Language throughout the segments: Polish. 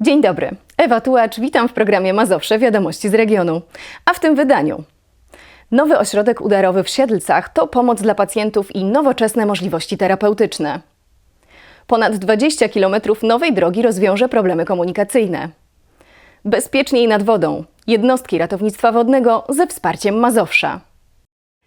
Dzień dobry. Ewa Tułacz, witam w programie Mazowsze Wiadomości z regionu. A w tym wydaniu Nowy ośrodek udarowy w Siedlcach to pomoc dla pacjentów i nowoczesne możliwości terapeutyczne. Ponad 20 km nowej drogi rozwiąże problemy komunikacyjne. Bezpieczniej nad wodą. Jednostki ratownictwa wodnego ze wsparciem Mazowsza.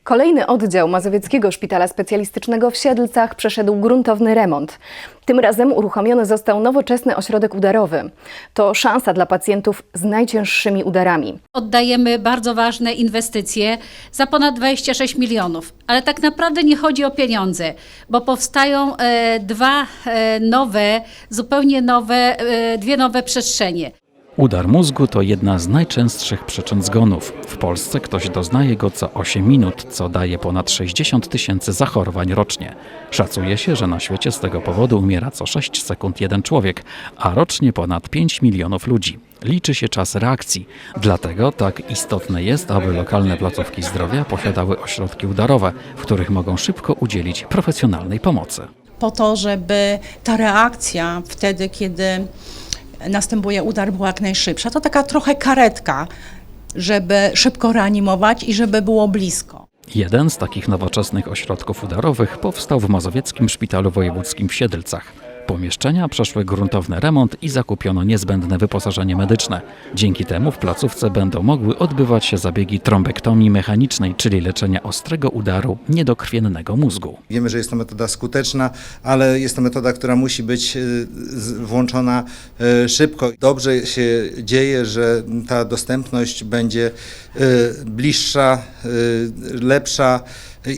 Kolejny oddział Mazowieckiego Szpitala Specjalistycznego w Siedlcach przeszedł gruntowny remont. Tym razem uruchomiony został nowoczesny ośrodek udarowy. To szansa dla pacjentów z najcięższymi udarami. Oddajemy bardzo ważne inwestycje za ponad 26 milionów, ale tak naprawdę nie chodzi o pieniądze, bo powstają e, dwa e, nowe, zupełnie nowe, e, dwie nowe przestrzenie. Udar mózgu to jedna z najczęstszych przyczyn zgonów. W Polsce ktoś doznaje go co 8 minut, co daje ponad 60 tysięcy zachorowań rocznie. Szacuje się, że na świecie z tego powodu umiera co 6 sekund jeden człowiek, a rocznie ponad 5 milionów ludzi. Liczy się czas reakcji. Dlatego tak istotne jest, aby lokalne placówki zdrowia posiadały ośrodki udarowe, w których mogą szybko udzielić profesjonalnej pomocy. po to, żeby ta reakcja wtedy, kiedy następuje udar, była jak najszybsza. To taka trochę karetka, żeby szybko reanimować i żeby było blisko. Jeden z takich nowoczesnych ośrodków udarowych powstał w Mazowieckim Szpitalu Wojewódzkim w Siedlcach. Pomieszczenia przeszły gruntowny remont i zakupiono niezbędne wyposażenie medyczne. Dzięki temu w placówce będą mogły odbywać się zabiegi trombektomii mechanicznej, czyli leczenia ostrego udaru niedokrwiennego mózgu. Wiemy, że jest to metoda skuteczna, ale jest to metoda, która musi być z- włączona e, szybko. Dobrze się dzieje, że ta dostępność będzie e, bliższa, lepsza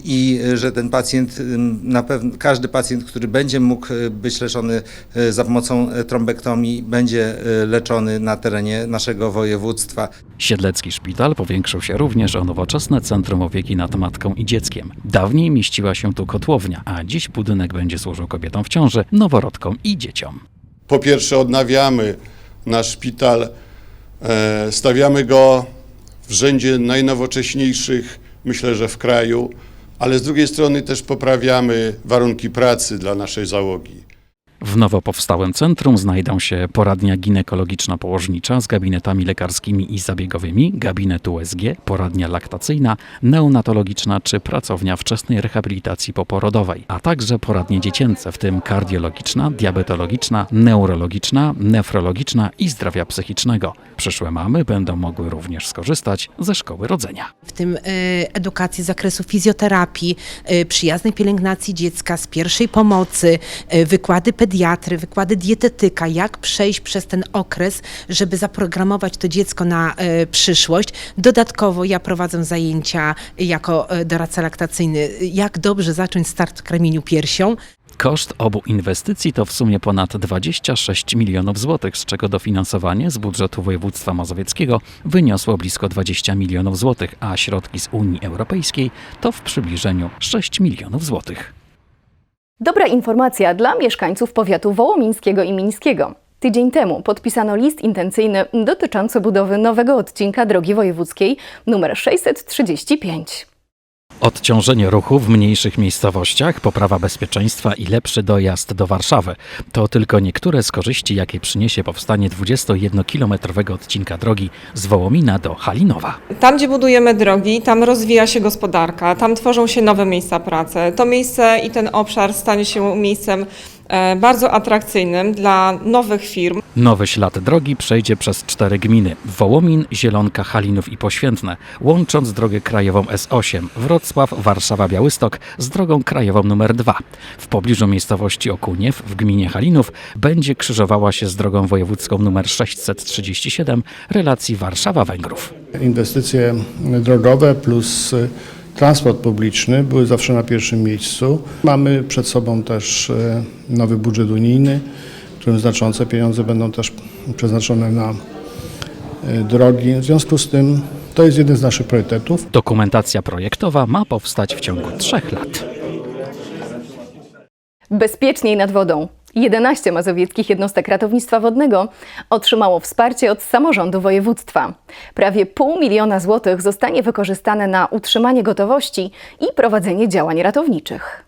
i że ten pacjent, na pewno każdy pacjent, który będzie mógł e, być leczony e, za pomocą e, trombektomii, będzie leczony na terenie naszego województwa. Siedlecki szpital powiększył się również o nowoczesne centrum opieki nad matką i dzieckiem. Dawniej mieściła się tu kotłownia, a dziś budynek będzie służył kobietom w ciąży, noworodkom i dzieciom. Po pierwsze, odnawiamy nasz szpital, e, stawiamy go w rzędzie najnowocześniejszych, myślę, że w kraju, ale z drugiej strony też poprawiamy warunki pracy dla naszej załogi. W nowo powstałym centrum znajdą się poradnia ginekologiczno-położnicza z gabinetami lekarskimi i zabiegowymi, gabinet USG, poradnia laktacyjna, neonatologiczna czy pracownia wczesnej rehabilitacji poporodowej, a także poradnie dziecięce, w tym kardiologiczna, diabetologiczna, neurologiczna, nefrologiczna i zdrowia psychicznego. Przyszłe mamy będą mogły również skorzystać ze szkoły rodzenia. w tym e, edukacji z zakresu fizjoterapii, e, przyjaznej pielęgnacji dziecka, z pierwszej pomocy, e, wykłady pediatry, wykłady dietetyka, jak przejść przez ten okres, żeby zaprogramować to dziecko na e, przyszłość. Dodatkowo ja prowadzę zajęcia jako e, doradca laktacyjny, jak dobrze zacząć start w kremieniu piersią. Koszt obu inwestycji to w sumie ponad 26 milionów złotych, z czego dofinansowanie z budżetu województwa mazowieckiego wyniosło blisko 20 milionów złotych, a środki z Unii Europejskiej to w przybliżeniu 6 milionów złotych. Dobra informacja dla mieszkańców powiatu wołomińskiego i mińskiego. Tydzień temu podpisano list intencyjny dotyczący budowy nowego odcinka drogi wojewódzkiej nr 635. Odciążenie ruchu w mniejszych miejscowościach, poprawa bezpieczeństwa i lepszy dojazd do Warszawy to tylko niektóre z korzyści, jakie przyniesie powstanie 21-kilometrowego odcinka drogi z Wołomina do Halinowa. Tam, gdzie budujemy drogi, tam rozwija się gospodarka, tam tworzą się nowe miejsca pracy. To miejsce i ten obszar stanie się miejscem bardzo atrakcyjnym dla nowych firm. Nowy ślad drogi przejdzie przez cztery gminy: Wołomin, Zielonka, Halinów i Poświętne, łącząc drogę krajową S8 Wrocław, Warszawa, Białystok z drogą krajową nr 2. W pobliżu miejscowości Okuniew w gminie Halinów będzie krzyżowała się z drogą wojewódzką nr 637 relacji Warszawa-Węgrów. Inwestycje drogowe plus transport publiczny były zawsze na pierwszym miejscu. Mamy przed sobą też y, nowy budżet unijny, w którym znaczące pieniądze będą też przeznaczone na y, drogi. W związku z tym to jest jeden z naszych priorytetów. Dokumentacja projektowa ma powstać w ciągu trzech lat. Bezpieczniej nad wodą. 11 mazowieckich jednostek ratownictwa wodnego otrzymało wsparcie od samorządu województwa. Prawie pół miliona złotych zostanie wykorzystane na utrzymanie gotowości i prowadzenie działań ratowniczych.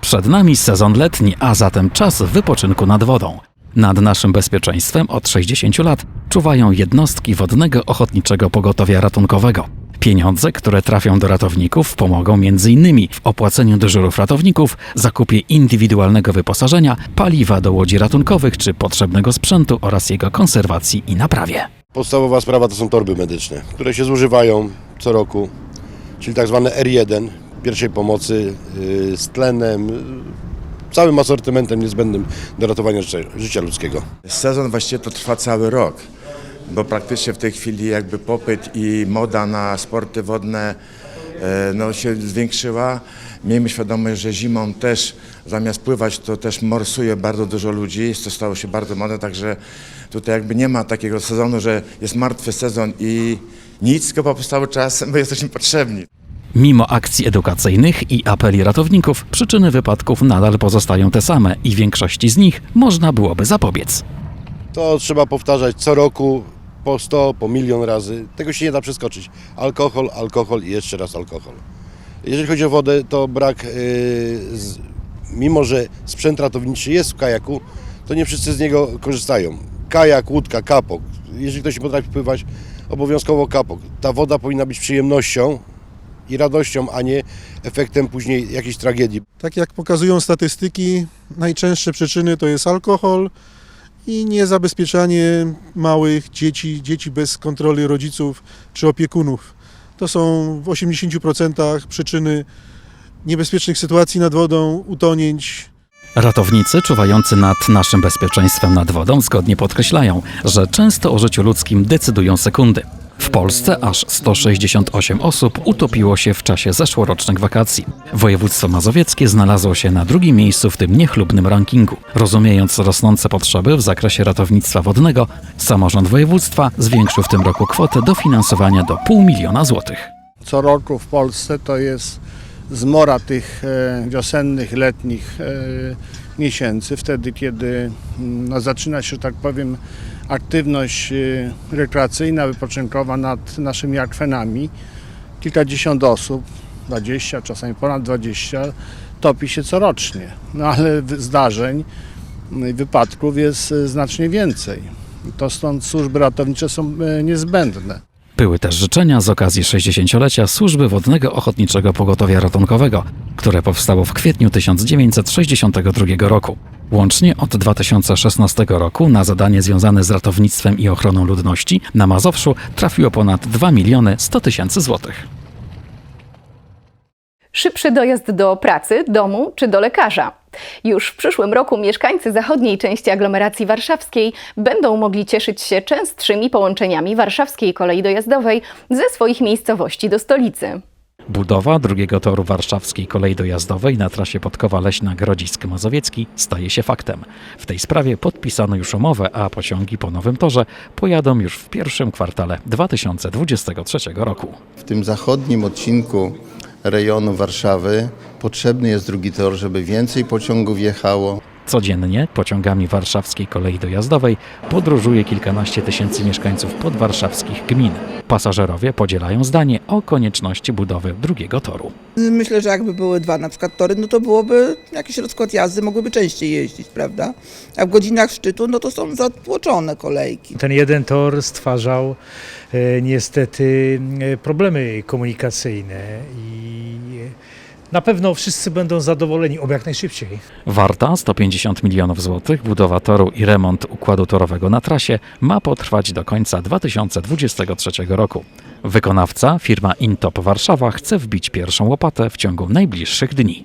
Przed nami sezon letni, a zatem czas wypoczynku nad wodą. Nad naszym bezpieczeństwem od 60 lat czuwają jednostki Wodnego Ochotniczego Pogotowia Ratunkowego. Pieniądze, które trafią do ratowników, pomogą m.in. w opłaceniu dyżurów ratowników, zakupie indywidualnego wyposażenia, paliwa do łodzi ratunkowych czy potrzebnego sprzętu oraz jego konserwacji i naprawie. Podstawowa sprawa to są torby medyczne, które się zużywają co roku, czyli tak zwane R1, pierwszej pomocy yy, z tlenem, yy, całym asortymentem niezbędnym do ratowania życia, życia ludzkiego. Sezon właściwie to trwa cały rok, bo praktycznie w tej chwili jakby popyt i moda na sporty wodne e, no, się zwiększyła. Miejmy świadomość, że zimą też zamiast pływać to też morsuje bardzo dużo ludzi, to stało się bardzo modne, także tutaj jakby nie ma takiego sezonu, że jest martwy sezon i nic, tylko po prostu cały czas my jesteśmy potrzebni. Mimo akcji edukacyjnych i apeli ratowników, przyczyny wypadków nadal pozostają te same i większości z nich można byłoby zapobiec. To trzeba powtarzać co roku po 100, po milion razy. Tego się nie da przeskoczyć. Alkohol, alkohol i jeszcze raz alkohol. Jeżeli chodzi o wodę, to brak, yy, z, mimo że sprzęt ratowniczy jest w kajaku, to nie wszyscy z niego korzystają. Kajak, łódka, kapok. Jeżeli ktoś potrafi pływać, obowiązkowo kapok. Ta woda powinna być przyjemnością i radością, a nie efektem później jakiejś tragedii. Tak jak pokazują statystyki, najczęstsze przyczyny to jest alkohol i niezabezpieczanie małych dzieci, dzieci bez kontroli rodziców czy opiekunów. To są w 80% przyczyny niebezpiecznych sytuacji nad wodą, utonięć, Ratownicy czuwający nad naszym bezpieczeństwem nad wodą zgodnie podkreślają, że często o życiu ludzkim decydują sekundy. W Polsce aż 168 osób utopiło się w czasie zeszłorocznych wakacji. Województwo mazowieckie znalazło się na drugim miejscu w tym niechlubnym rankingu. Rozumiejąc rosnące potrzeby w zakresie ratownictwa wodnego, samorząd województwa zwiększył w tym roku kwotę dofinansowania do pół miliona złotych. Co roku w Polsce to jest zmora tych e, wiosennych, letnich e, miesięcy, wtedy kiedy mm, no, zaczyna się, tak powiem, aktywność e, rekreacyjna, wypoczynkowa nad naszymi akwenami. Kilkadziesiąt osób, 20, czasami ponad 20, topi się corocznie. No ale zdarzeń, i wypadków jest e, znacznie więcej. To stąd służby ratownicze są niezbędne. Były też życzenia z okazji 60-lecia Służby Wodnego Ochotniczego Pogotowia Ratunkowego, które powstało w kwietniu 1962 roku. Łącznie od 2016 roku na zadanie związane z ratownictwem i ochroną ludności na Mazowszu trafiło ponad 2 miliony 100 tysięcy złotych. Szybszy dojazd do pracy, domu czy do lekarza. Już w przyszłym roku mieszkańcy zachodniej części aglomeracji warszawskiej będą mogli cieszyć się częstszymi połączeniami warszawskiej kolei dojazdowej ze swoich miejscowości do stolicy. Budowa drugiego toru warszawskiej kolei dojazdowej na trasie Podkowa Leśna Grodzisk Mazowiecki staje się faktem. W tej sprawie podpisano już umowę, a pociągi po nowym torze pojadą już w pierwszym kwartale 2023 roku. W tym zachodnim odcinku rejonu Warszawy potrzebny jest drugi tor, żeby więcej pociągów jechało. Codziennie pociągami warszawskiej kolei dojazdowej podróżuje kilkanaście tysięcy mieszkańców podwarszawskich gmin. Pasażerowie podzielają zdanie o konieczności budowy drugiego toru. Myślę, że jakby były dwa na przykład tory, no to byłoby jakiś rozkład jazdy, mogłyby częściej jeździć, prawda? A w godzinach szczytu, no to są zatłoczone kolejki. Ten jeden tor stwarzał e, niestety e, problemy komunikacyjne i na pewno wszyscy będą zadowoleni, oby jak najszybciej. Warta 150 milionów złotych budowa toru i remont układu torowego na trasie ma potrwać do końca 2023 roku. Wykonawca, firma Intop Warszawa, chce wbić pierwszą łopatę w ciągu najbliższych dni.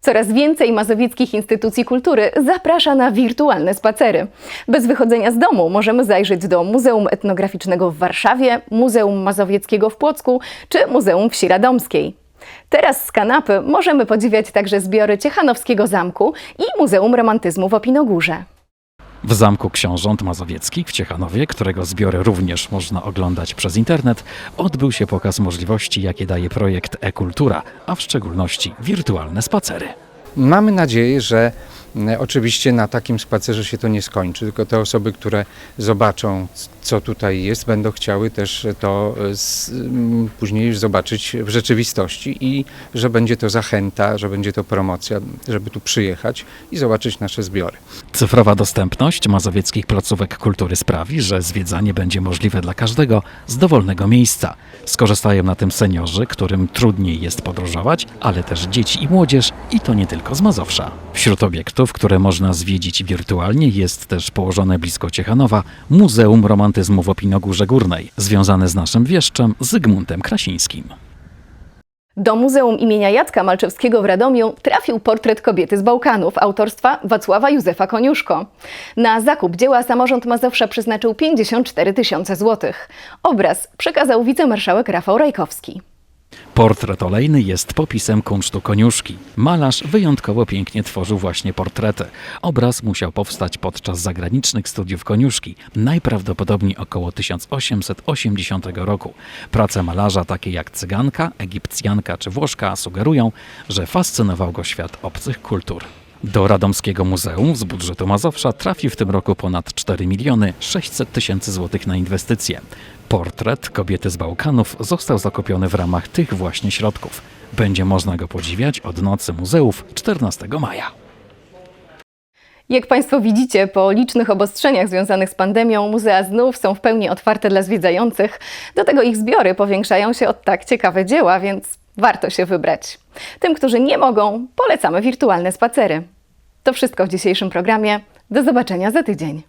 Coraz więcej mazowieckich instytucji kultury zaprasza na wirtualne spacery. Bez wychodzenia z domu możemy zajrzeć do Muzeum Etnograficznego w Warszawie, Muzeum Mazowieckiego w Płocku czy Muzeum Wsi Radomskiej. Teraz z kanapy możemy podziwiać także zbiory Ciechanowskiego Zamku i Muzeum Romantyzmu w Opinogórze. W Zamku Książąt Mazowieckich w Ciechanowie, którego zbiory również można oglądać przez internet, odbył się pokaz możliwości, jakie daje projekt e-kultura, a w szczególności wirtualne spacery. Mamy nadzieję, że Oczywiście na takim spacerze się to nie skończy, tylko te osoby, które zobaczą, co tutaj jest, będą chciały też to e, z, m, później już zobaczyć w rzeczywistości i że będzie to zachęta, że będzie to promocja, żeby tu przyjechać i zobaczyć nasze zbiory. Cyfrowa dostępność mazowieckich placówek kultury sprawi, że zwiedzanie będzie możliwe dla każdego z dowolnego miejsca. Skorzystają na tym seniorzy, którym trudniej jest podróżować, ale też dzieci i młodzież i to nie tylko z Mazowsza. Wśród obiektów, które można zwiedzić wirtualnie jest też położone blisko Ciechanowa Muzeum Romantyzmu w Opinogórze Górnej, związane z naszym wieszczem Zygmuntem Krasińskim. Do Muzeum imienia Jacka Malczewskiego w Radomiu trafił portret kobiety z Bałkanów autorstwa Wacława Józefa Koniuszko. Na zakup dzieła samorząd Mazowsza przeznaczył 54 tysiące złotych. Obraz przekazał wicemarszałek Rafał Rajkowski. Portret olejny jest popisem kunsztu koniuszki. Malarz wyjątkowo pięknie tworzył właśnie portrety. Obraz musiał powstać podczas zagranicznych studiów koniuszki, najprawdopodobniej około 1880 roku. Prace malarza takie jak Cyganka, Egipcjanka czy Włoszka sugerują, że fascynował go świat obcych kultur. Do Radomskiego Muzeum z budżetu Mazowsza trafi w tym roku ponad 4 miliony 600 tysięcy złotych na inwestycje. Portret kobiety z Bałkanów został zakupiony w ramach tych właśnie środków. Będzie można go podziwiać od nocy muzeów 14 maja. Jak Państwo widzicie, po licznych obostrzeniach związanych z pandemią, muzea znów są w pełni otwarte dla zwiedzających. Do tego ich zbiory powiększają się od tak ciekawe dzieła, więc warto się wybrać. Tym, którzy nie mogą, polecamy wirtualne spacery. To wszystko w dzisiejszym programie. Do zobaczenia za tydzień.